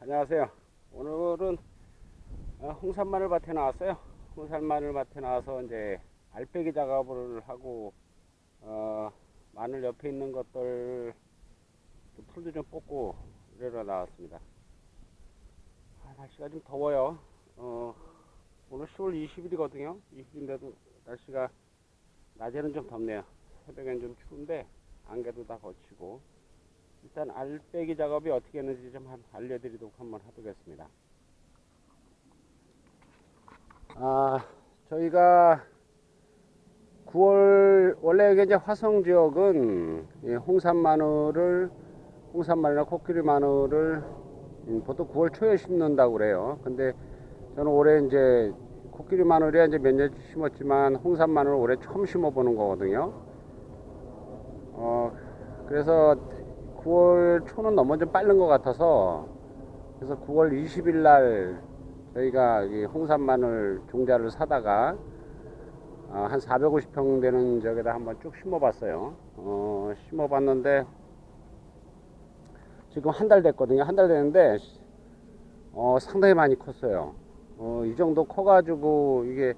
안녕하세요. 오늘은 어, 홍산 마늘 밭에 나왔어요. 홍산 마늘 밭에 나와서 이제 알배기 작업을 하고 어, 마늘 옆에 있는 것들 또 풀도 좀 뽑고 이러러 나왔습니다. 아, 날씨가 좀 더워요. 어, 오늘 10월 20일이거든요. 20일인데도 날씨가 낮에는 좀 덥네요. 새벽엔 좀 추운데 안개도 다 거치고 일단 알배기 작업이 어떻게 했는지 좀 한- 알려드리도록 한번 해보겠습니다. 아, 저희가 9월 원래 이제 화성 지역은 이 홍산 마늘을 홍산 마늘이나 코끼리 마늘을 음, 보통 9월 초에 심는다고 그래요. 근데 저는 올해 이제 코끼리 마늘이야 이제 몇 년 심었지만 홍산 마늘을 올해 처음 심어보는 거거든요. 어, 그래서 9월 초는 너무 좀 빠른 것 같아서 그래서 9월 20일 날 저희가 이 홍산 마늘 종자를 사다가 어, 한 450평 되는 저기다 한번 쭉 심어봤어요. 어, 심어봤는데 지금 한 달 됐거든요. 한 달 됐는데 어, 상당히 많이 컸어요. 어, 이 정도 커가지고 이게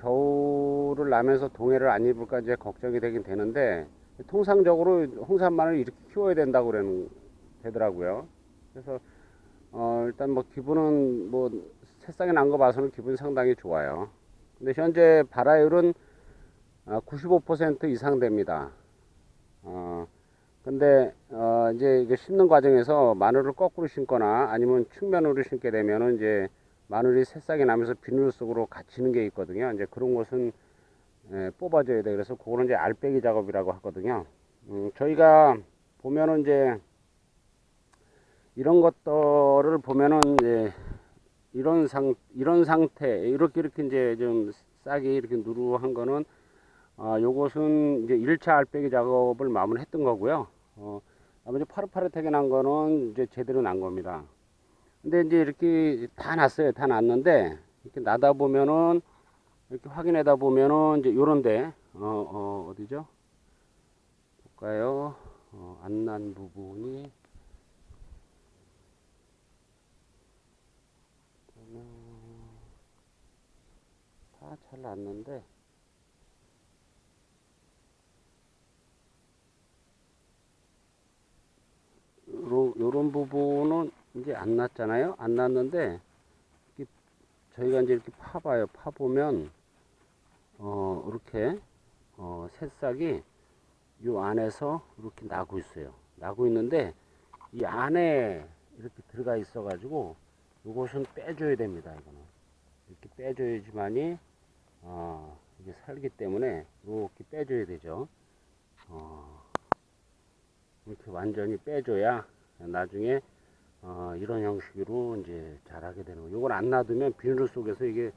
겨울을 나면서 동해를 안 입을까 이제 걱정이 되긴 되는데 통상적으로 홍산마늘 이렇게 키워야 된다고 그러는 되더라고요. 그래서 어, 일단 뭐 기분은 뭐 새싹이 난 거 봐서는 기분이 상당히 좋아요. 근데 현재 발화율은 어, 95% 이상 됩니다. 어, 근데 어, 이제 이게 심는 과정에서 마늘을 거꾸로 심거나 아니면 측면으로 심게 되면은 이제 마늘이 새싹이 나면서 비늘 속으로 갇히는 게 있거든요. 이제 그런 것은 예, 뽑아줘야 돼. 그래서 그거는 이제 알배기 작업이라고 하거든요. 음, 저희가 보면은 이제 이런 것들을 보면은 이제 이런 상 이런 상태 이렇게 이렇게 이제 좀 싹이 이렇게 누르한 거는 아 요것은 이제 1차 알배기 작업을 마무리했던 거고요. 어 나머지 파릇파릇하게 난 거는 이제 제대로 난 겁니다. 근데 이제 이렇게 다 났어요. 다 났는데 이렇게 나다 보면은 이렇게 확인하다 보면은 이제 요런데 어, 어 어 디죠? 볼까요? 어, 안난 부분이 다 잘 났는데 요, 요런 부분은 이제 안 났잖아요. 안 났는데 저희가 이제 이렇게 파봐요. 파보면 어 이렇게 어 새싹이 요 안에서 이렇게 나고 있어요. 나고 있는데 이 안에 이렇게 들어가 있어 가지고 요것은 빼줘야 됩니다. 이거는 이렇게 빼줘야지만이 어 이게 살기 때문에 이렇게 빼줘야 되죠. 어 이렇게 완전히 빼줘야 나중에 어, 이런 형식으로 이제 자라게 되는 거예요. 이걸 안 놔두면 비늘 속에서 이게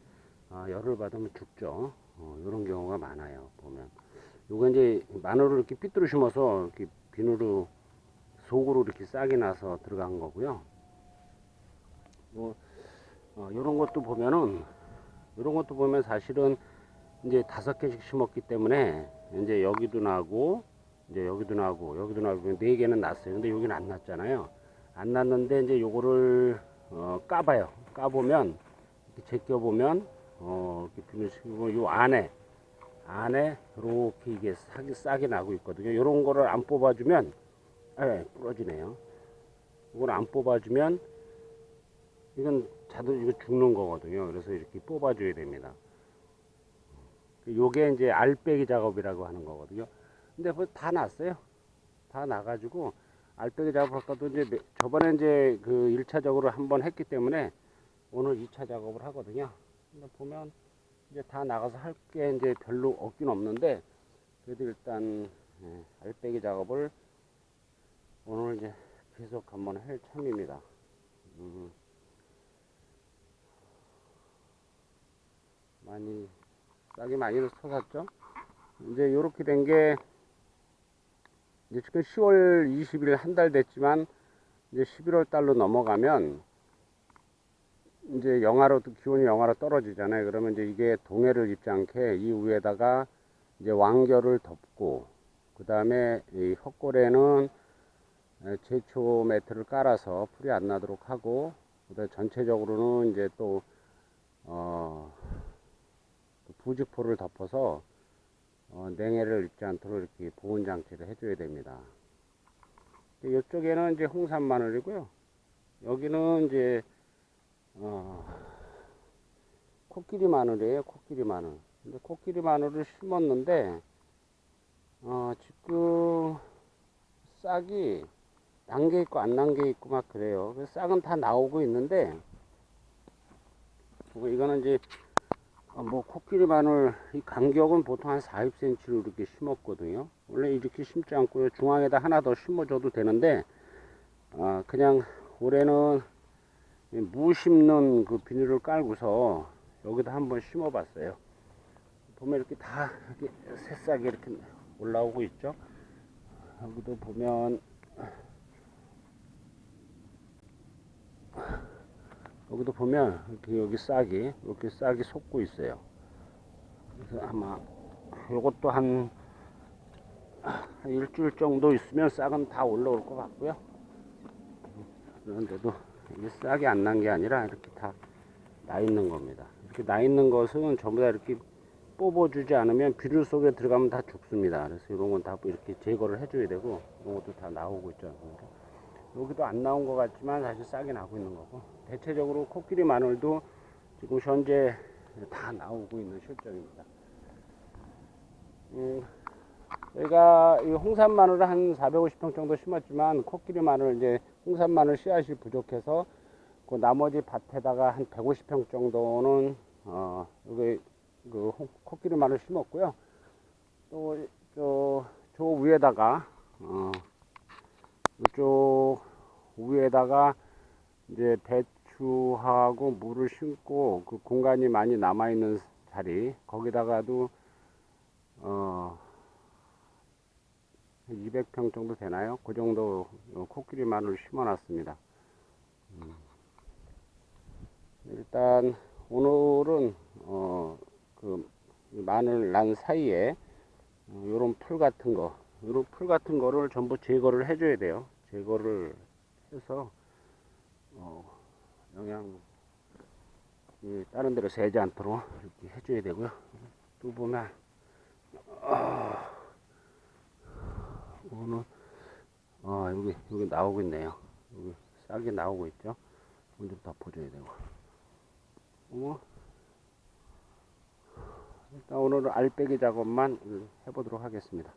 어, 열을 받으면 죽죠. 어, 이런 경우가 많아요. 보면 요거 이제 마늘을 이렇게 삐뚤어 심어서 이렇게 비늘로 속으로 이렇게 싹이 나서 들어간 거고요. 뭐 어, 이런 것도 보면은 이런 것도 보면 사실은 이제 다섯 개씩 심었기 때문에 이제 여기도 나고 이제 여기도 나고 여기도 나고 네 개는 났어요. 근데 여기는 안 났잖아요. 안 났는데 이제 요거를 어, 까봐요. 까보면 이렇게 제껴 보면 어, 비밀시키고 요 안에 안에 이렇게 이게 싹이 싹이 나고 있거든요. 요런 거를 안 뽑아주면 예, 부러지네요. 이걸 안 뽑아주면 이건 자도 이거 죽는 거거든요. 그래서 이렇게 뽑아줘야 됩니다. 요게 이제 알배기 작업이라고 하는 거거든요. 근데 그거 다 났어요. 다 나가지고 알배기 작업할까도 이제 매- 저번에 이제 그 1차적으로 한번 했기 때문에 오늘 2차 작업을 하거든요. 보면 이제 다 나가서 할 게 이제 별로 없긴 없는데 그래도 일단 예, 알배기 작업을 오늘 이제 계속 한번 할 참입니다. 음. 많이 싹이 많이 솟았죠. 이제 이렇게 된 게 이제 지금 10월 20일 한 달 됐지만 이제 11월 달로 넘어가면 이제 영하로 기온이 영하로 떨어지잖아요. 그러면 이제 이게 동해를 입지 않게 이 위에다가 이제 왕겨를 덮고 그 다음에 이 헛골에는 에, 제초 매트를 깔아서 풀이 안 나도록 하고 그다음 전체적으로는 이제 또 어, 부직포를 덮어서 어, 냉해를 입지 않도록 이렇게 보온 장치를 해줘야 됩니다. 이쪽에는 이제 홍산 마늘이고요. 여기는 이제 어, 코끼리 마늘이에요. 코끼리 마늘. 근데 코끼리 마늘을 심었는데 어, 지금 싹이 난게 있고 안난게 있고 막 그래요. 싹은 다 나오고 있는데 뭐 이거는 이제 어, 뭐 코끼리 마늘 이 간격은 보통 한 40cm로 이렇게 심었거든요. 원래 이렇게 심지 않고요. 중앙에다 하나 더 심어줘도 되는데 아, 그냥 올해는 이 무 심는 그 비닐을 깔고서 여기다 한번 심어 봤어요. 보면 이렇게 다 이렇게 새싹이 이렇게 올라오고 있죠. 여기도 보면 여기도 보면 이렇게 여기 싹이 이렇게 싹이 솟고 있어요. 그래서 아마 이것도 한, 한 일주일 정도 있으면 싹은 다 올라올 것 같고요. 그런데도 이게 싹이 안 난 게 아니라 이렇게 다 나 있는 겁니다. 이렇게 나 있는 것은 전부 다 이렇게 뽑아주지 않으면 비료 속에 들어가면 다 죽습니다. 그래서 이런 건 다 이렇게 제거를 해줘야 되고 이런 것도 다 나오고 있죠. 않습니까? 여기도 안 나온 것 같지만 사실 싹이 나고 있는 거고 대체적으로 코끼리 마늘도 지금 현재 다 나오고 있는 실정입니다. 음, 저희가 이 홍산 마늘을 한 450평 정도 심었지만 코끼리 마늘 이제 홍산 마늘 씨앗이 부족해서 그 나머지 밭에다가 한 150평 정도는 어 여기 그 홍- 코끼리 마늘 심었고요. 또저 저 위에다가 어 이쪽 위에다가 이제 배추하고 물을 심고 그 공간이 많이 남아 있는 자리 거기다가도 어 200평 정도 되나요? 그 정도 어, 코끼리 마늘을 심어놨습니다. 음. 일단 오늘은 어, 그 마늘 난 사이에 이런 풀 같은 거, 이런 풀 같은 거를 전부 제거를 해줘야 돼요. 제거를 해서 어, 영양 이 다른 데로 새지 않도록 이렇게 해줘야 되고요. 또 보면 아, 오늘 아 여기 여기 나오고 있네요. 여기 싹이 나오고 있죠. 이건 좀 덮어줘야 되고. 어? 일단 오늘은 알배기 작업만 해보도록 하겠습니다.